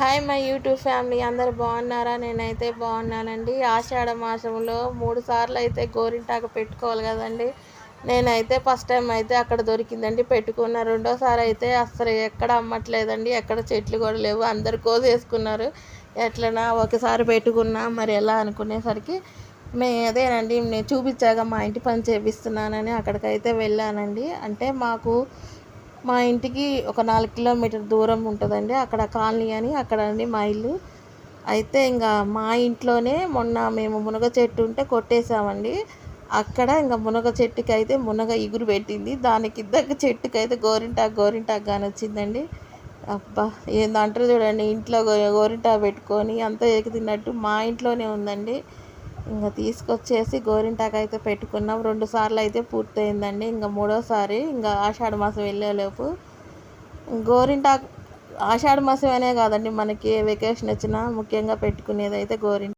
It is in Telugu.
Hi my YouTube family. అందరు బాగున్నారా? నేనైతే బాగున్నానండి. ఆషాఢ మాసంలో మూడు సార్లు అయితే గోరింటాకు పెట్టుకోవాలి కదండి. నేనైతే ఫస్ట్ టైం అయితే అక్కడ దొరికిందండి పెట్టుకున్న. రెండోసారి అయితే అసలు ఎక్కడ అమ్మట్లేదండి. ఎక్కడ చెట్లు కూడా లేవు. అందరు కోసేసుకున్నారు. ఎట్లనా ఒకసారి పెట్టుకున్నా మరి ఎలా అనుకునేసరికి మే అదేనండి నేను చూపించాక మా ఇంటి పని చేపిస్తున్నానని అక్కడికైతే వెళ్ళానండి. అంటే మాకు మా ఇంటికి ఒక నాలుగు కిలోమీటర్ దూరం ఉంటుందండి. అక్కడ కాలనీ అని అక్కడ అండి మా ఇల్లు. అయితే ఇంకా మా ఇంట్లోనే మొన్న మేము మునగ చెట్టు ఉంటే కొట్టేసామండి. అక్కడ ఇంకా మునగ చెట్టుకి అయితే మునగ ఇగురు పెట్టింది. దానికి దగ్గర చెట్టుకి అయితే గోరింటాకు గోరింటాకు కానీ వచ్చిందండి. అబ్బా! ఏందంటారు చూడండి. ఇంట్లో గోరింటాకు పెట్టుకొని అంతా ఏకి తిన్నట్టు మా ఇంట్లోనే ఉందండి. ఇంకా తీసుకొచ్చేసి గోరింటాకు అయితే పెట్టుకున్నాం. రెండు సార్లు అయితే పూర్తయిందండి. ఇంకా మూడోసారి ఇంకా ఆషాఢ మాసం వెళ్ళేలోపు గోరింటాకు ఆషాఢ మాసం కాదండి మనకి వెకేషన్ వచ్చినా ముఖ్యంగా పెట్టుకునేది అయితే గోరింట